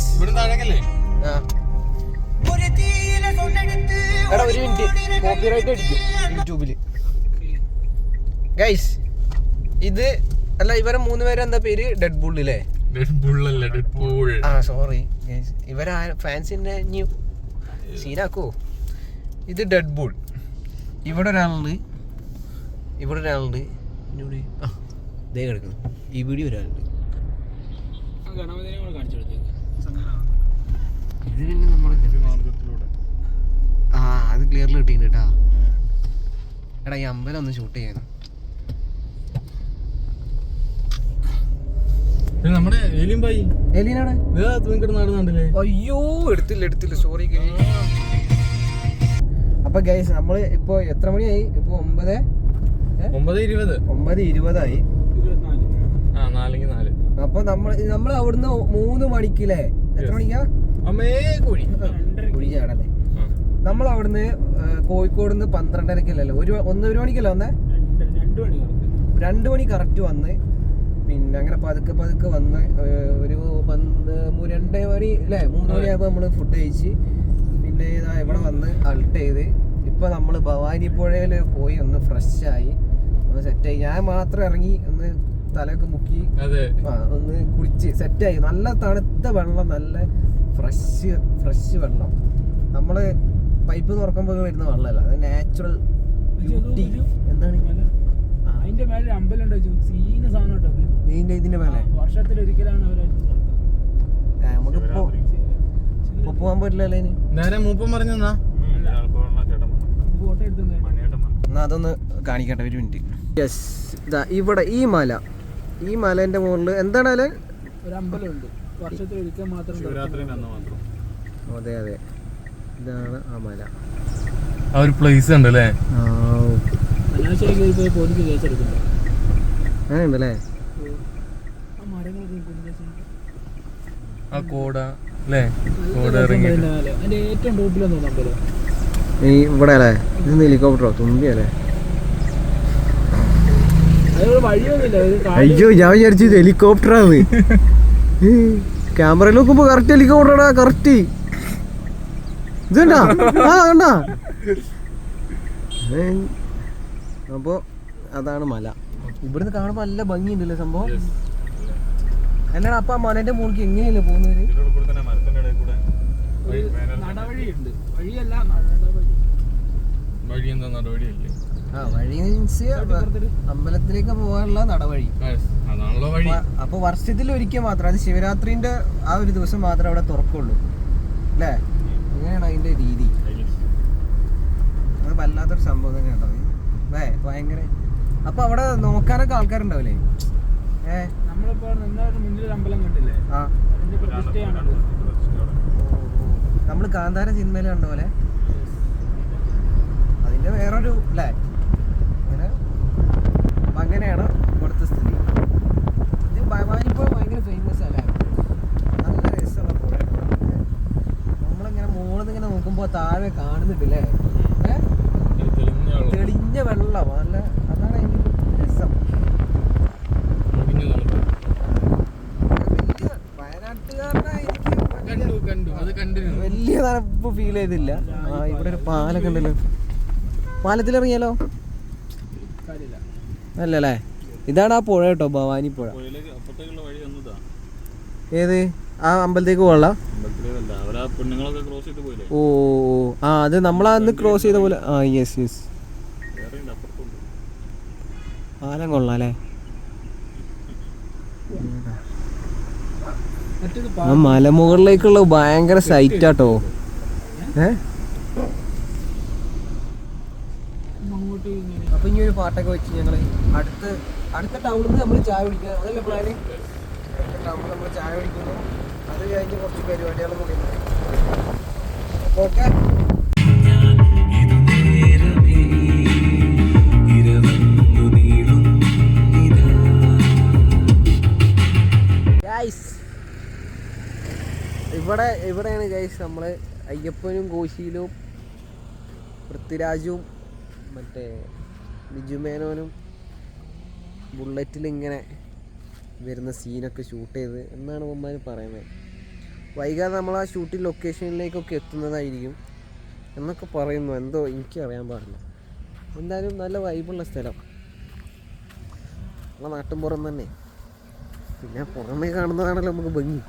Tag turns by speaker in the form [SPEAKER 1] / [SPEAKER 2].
[SPEAKER 1] Guys എടാ ഒരു minute. Copyright അടിക്കും. യൂട്യൂബിൽ ഗൈസ് ഇത് അല്ല ഇവരെ മൂന്ന് പേര് എന്താ പേര്? ഡെഡ് ബുള്ള് അല്ലേ
[SPEAKER 2] ഡെഡ് ബുള്ളല്ല ഡെഡ് പൂൾ
[SPEAKER 1] ആ സോറി ഇവരെ ഫാൻസിന്റെ ന്യൂ സീനാക്കോ ഇത് ഡെഡ് ബുൾ ഇവിടെ ഒരാളുണ്ട്. ഇവിടെ ഒരാളുണ്ട്. ഇന്നോട് ആ ദേ കിടക്കുന്നു. ഇവിടെ ഒരാളുണ്ട്.
[SPEAKER 3] ഗണപതിനെ കാണിച്ചു കൊടുത്തേക്ക്.
[SPEAKER 1] ഇത് പിന്നെ
[SPEAKER 2] മാർഗത്തിലൂടെ
[SPEAKER 1] ആ അത് ക്ലിയറിൽ കിട്ടിയിട്ടുണ്ട് കേട്ടാ എടാ ഈ അമ്പലം ഒന്ന് ഷൂട്ട് ചെയ്യണം
[SPEAKER 2] ഇത് നമ്മുടെ ഏലിയും ബായി.
[SPEAKER 1] എലീനാണ്
[SPEAKER 2] നിങ്ങടെ നാട് കണ്ടില്ലേ
[SPEAKER 1] അയ്യോ എടുത്തില്ല എടുത്തില്ല. സോറി അപ്പൊ ഗൈസ് നമ്മൾ ഇപ്പൊ എത്ര മണിയായി? ഇപ്പൊ ഒമ്പത്?
[SPEAKER 2] ഒമ്പത് ഇരുപത്.
[SPEAKER 1] ഒമ്പത് ഇരുപതായി. അപ്പൊ നമ്മൾ നമ്മൾ അവിടുന്ന് മൂന്ന് മണിക്കില്ലേ? എത്ര മണിക്കാ?
[SPEAKER 2] അമ്മേ കുഴി.
[SPEAKER 1] കുഴി ചാടല്ലേ നമ്മൾ അവിടുന്ന് കോഴിക്കോട് നിന്ന് പന്ത്രണ്ടരക്കല്ലല്ലോ. ഒരു ഒന്ന് ഒരു മണിക്കല്ലേ വന്നേ?
[SPEAKER 3] രണ്ട് മണി കറക്റ്റ്
[SPEAKER 1] വന്ന്. പിന്നെ അങ്ങനെ പതുക്കെ പതുക്കെ വന്ന് ഒരു രണ്ടേ മണി അല്ലേ മൂന്ന് മണിയാകുമ്പോൾ നമ്മൾ ഫുഡ് കഴിച്ച് പിന്നെ ഇതാ ഇവിടെ വന്ന് അൾട്ട് ചെയ്ത് ഇപ്പൊ നമ്മൾ ഭവാനി പുഴയിൽ പോയി ഒന്ന് ഫ്രഷ് ആയി ഒന്ന് ആയി. ഞാൻ മാത്രം ഇറങ്ങി ഒന്ന് തലയൊക്കെ മുക്കി
[SPEAKER 2] അതെ.
[SPEAKER 1] ആ, ഒന്ന് കുടിച്ച് സെറ്റായി. നല്ല തണുത്ത വെള്ളം നല്ല ഫ്രഷ് ഫ്രഷ് വെള്ളം. നമ്മൾ പൈപ്പ് തുറക്കുമ്പോൾ വരുന്ന വെള്ളമല്ല. അത് നാച്ചുറൽ ബ്യൂട്ടി എന്താണ്?
[SPEAKER 3] അതിന്റെ മേലെ ഒരു അമ്പലം സീന സാധനം
[SPEAKER 1] ഇതിന്റെ ഇതിന്റെ മേലെ?
[SPEAKER 3] വർഷത്തിൽ ഒരിക്കലാണ് അവർ
[SPEAKER 1] ആ, നമുക്കിപ്പോ ഇപ്പൊ പോകാൻ പറ്റില്ലല്ലോ ഇനി?
[SPEAKER 2] നേരെ
[SPEAKER 1] എന്നാ അതൊന്ന് കാണിക്കട്ടെ ഒരു മിനിറ്റ്. യെസ് ഇവിടെ ഈ മല. ഈ മലേന്റെ മുകളിൽ എന്താണ് അല്ലെ
[SPEAKER 3] ഒരു അമ്പലമുണ്ട്. വർഷത്തിൽ ഒരിക്കൽ മാത്രം.
[SPEAKER 1] അതെ അതെ. ഇതാണ് ആ മല.
[SPEAKER 2] ആ ഒരു പ്ലേസ് ഉണ്ട് അല്ലേ?
[SPEAKER 1] അങ്ങനെയുണ്ടല്ലേ?
[SPEAKER 3] ആ
[SPEAKER 2] കോട അല്ലേ? കോട ഇറങ്ങി
[SPEAKER 3] ഏറ്റവും ടോപ്പിലെന്ന് തോന്നുന്നു
[SPEAKER 1] ഈ ഇവിടെ അല്ലേ ഇത് ഹെലികോപ്റ്ററോ തുമ്പി അല്ലേ
[SPEAKER 3] അത് വഴിയൊന്നുമില്ല ഒരു കാട്
[SPEAKER 1] അയ്യോ ഞാൻ വിചാരിച്ചു ഇത് ഹെലികോപ്റ്ററാണ് ക്യാമറയിൽ നോക്കുമ്പോ കറക്റ്റ് ഹെലികോപ്റ്ററാ കറക്റ്റ് ഇത് കണ്ടാ ആ കണ്ടാ? അപ്പോ അതാണ് മല. ഇവിടുന്ന് കാണുമ്പോ നല്ല ഭംഗിയുണ്ടല്ലേ സംഭവം? എന്നാണ് അപ്പൊ ആ മലന്റെ മുകളിലേക്ക് എങ്ങനെയല്ലേ പോകുന്നത്?
[SPEAKER 3] നടവഴിയുണ്ട്. വഴിയല്ല നടവഴി.
[SPEAKER 2] വഴി എന്താ നടപടിയല്ലേ
[SPEAKER 1] ആ വഴി മീൻസ് അമ്പലത്തിലേക്ക് പോകാനുള്ള നടവഴി.
[SPEAKER 2] അതാണല്ലോ വഴി.
[SPEAKER 1] അപ്പൊ- വർഷത്തിൽ ഒരിക്കൽ മാത്രം അത് ശിവരാത്രിന്റെ ആ ഒരു ദിവസം മാത്രമേ അവിടെ തുറക്കുള്ളൂ. അല്ലേ? അങ്ങനെയാണ് അതിന്റെ രീതി. അത് വല്ലാത്തൊരു സംഭവം തന്നെ കേട്ടോ വേ ഭയങ്കര അപ്പൊ അവിടെ നോക്കാനൊക്കെ ആൾക്കാരുണ്ടാവില്ലേ? നമ്മൾ കാന്താര സിനിമയിൽ കണ്ട പോലെ? അതിന്റെ വേറൊരു അല്ലേ? അപ്പൊ അങ്ങനെയാണ് ഇവിടുത്തെ സ്ഥിതി. ഇത് ഭവാനിപ്പോ ഭയങ്കര ഫേമസ് അല്ലേ? നല്ല രസമുള്ള പുഴയാണ് നമ്മളിങ്ങനെ മുകളിൽ ഇങ്ങനെ നോക്കുമ്പോൾ താഴെ കാണുന്നില്ലേ?
[SPEAKER 2] തെളിഞ്ഞ വെള്ളം.
[SPEAKER 1] തെളിഞ്ഞ വെള്ളം നല്ല അതാണ് എനിക്ക് രസം. വലിയ തണുപ്പ് ഫീൽ ചെയ്തില്ല. ഇവിടെ ഒരു പാലൊക്കെ ഉണ്ടല്ലോ പാലത്തിലിറങ്ങിയാലോ? അല്ലല്ലേ? ഇതാണ് ആ പുഴ കേട്ടോ ഭവാനി പുഴ.
[SPEAKER 2] അപ്പുറത്തേക്കുള്ള വഴി വന്നതാ.
[SPEAKER 1] ഏത്? ആ അമ്പലത്തേക്ക്
[SPEAKER 2] പോയില്ലേ?
[SPEAKER 1] ഓ ആ അത് നമ്മളാ അന്ന് ക്രോസ് ചെയ്ത പോലെ ആ യെസ് യെസ്
[SPEAKER 2] ആലം അപ്പുറത്തുണ്ട്.
[SPEAKER 1] പാലം കൊള്ളാം അല്ലേ ആ മലമുകളിലേക്കുള്ള ഭയങ്കര സൈറ്റ് ആട്ടോ. ഏ അപ്പൊ ഇനി ഒരു പാട്ടൊക്കെ വെച്ച് ഞങ്ങൾ അടുത്ത അടുത്ത ടൗണിൽ നമ്മൾ ചായ കുടിക്കുക അതല്ലേ പ്ലാന് അടുത്ത ടൗണിൽ നമ്മൾ ചായ കുടിക്കുന്നു. അത് കഴിഞ്ഞ് കുറച്ച് പരിപാടികളും കൂടി. ഓക്കെ? ഇവിടെ ഇവിടെയാണ് ഗൈസ് നമ്മൾ അയ്യപ്പനും കോശിയിലും പൃഥ്വിരാജും മറ്റേ ബിജു മേനോനും ബുള്ളറ്റിൽ ഇങ്ങനെ വരുന്ന സീനൊക്കെ ഷൂട്ട് ചെയ്ത് എന്നാണ് ഉമ്മാൻ പറയുന്നത്. വൈകാതെ നമ്മൾ ആ ഷൂട്ടിംഗ് ലൊക്കേഷനിലേക്കൊക്കെ എത്തുന്നതായിരിക്കും എന്നൊക്കെ പറയുന്നു. എന്തോ എനിക്കറിയാൻ പാടില്ല. എന്തായാലും നല്ല വൈബുള്ള സ്ഥലം. നമ്മളെ നാട്ടിൻപുറം തന്നെ. പിന്നെ പുറമേ കാണുന്നതാണല്ലോ നമുക്ക് ഭംഗി.